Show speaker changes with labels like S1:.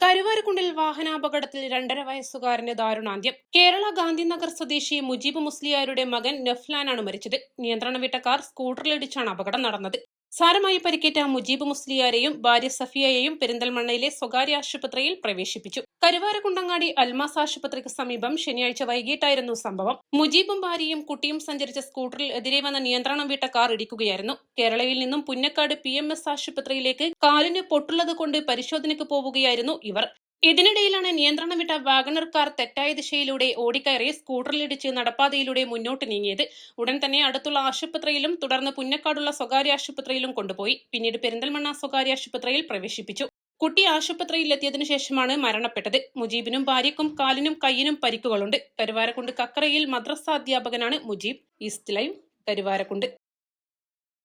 S1: കരുവാരക്കുണ്ടിൽ വാഹനാപകടത്തിൽ രണ്ടര വയസ്സുകാരന് ദാരുണാന്ത്യം. കേരള ഗാന്ധിനഗർ സ്വദേശി മുജീബ് മുസ്ലിയാരുടെ മകൻ നഫ്ലാനാണ് മരിച്ചത്. നിയന്ത്രണം വിട്ട കാർ സ്കൂട്ടറിലിടിച്ചാണ് അപകടം നടന്നത്. സാരമായി പരിക്കേറ്റ മുജീബ് മുസ്ലിയാരെയും ഭാര്യ സഫിയയെയും പെരിന്തൽമണ്ണയിലെ സ്വകാര്യ ആശുപത്രിയിൽ പ്രവേശിപ്പിച്ചു. കരുവാരക്കുണ്ടങ്ങാടി അൽമാസ് ആശുപത്രിക്ക് സമീപം ശനിയാഴ്ച വൈകിട്ടായിരുന്നു സംഭവം. മുജീബും ഭാര്യയും കുട്ടിയും സഞ്ചരിച്ച സ്കൂട്ടറിൽ എതിരെ വന്ന നിയന്ത്രണം വിട്ട കാർ ഇടിക്കുകയായിരുന്നു. കേരളയിൽ നിന്നും പുന്നക്കാട് പി ആശുപത്രിയിലേക്ക് കാലിന് പൊട്ടുള്ളത് കൊണ്ട് പരിശോധനയ്ക്ക് പോവുകയായിരുന്നു ഇവർ. ഇതിനിടയിലാണ് നിയന്ത്രണം വിട്ട വാഗണർ കാർ തെറ്റായ ദിശയിലൂടെ ഓടിക്കയറി സ്കൂട്ടറിലിടിച്ച് നടപ്പാതയിലൂടെ മുന്നോട്ട് നീങ്ങിയത്. ഉടൻ തന്നെ അടുത്തുള്ള ആശുപത്രിയിലും തുടർന്ന് പുന്നക്കാടുള്ള സ്വകാര്യ ആശുപത്രിയിലും കൊണ്ടുപോയി. പിന്നീട് പെരിന്തൽമണ്ണ സ്വകാര്യ ആശുപത്രിയിൽ പ്രവേശിപ്പിച്ചു. കുട്ടി ആശുപത്രിയിൽ എത്തിയതിനു ശേഷമാണ് മരണപ്പെട്ടത്. മുജീബിനും ഭാര്യക്കും കാലിനും കയ്യിനും പരിക്കുകളുണ്ട്. കരുവാരക്കുണ്ട് കക്കറയിൽ മദ്രസ അധ്യാപകനാണ് മുജീബ്. East live Karuvarakundu.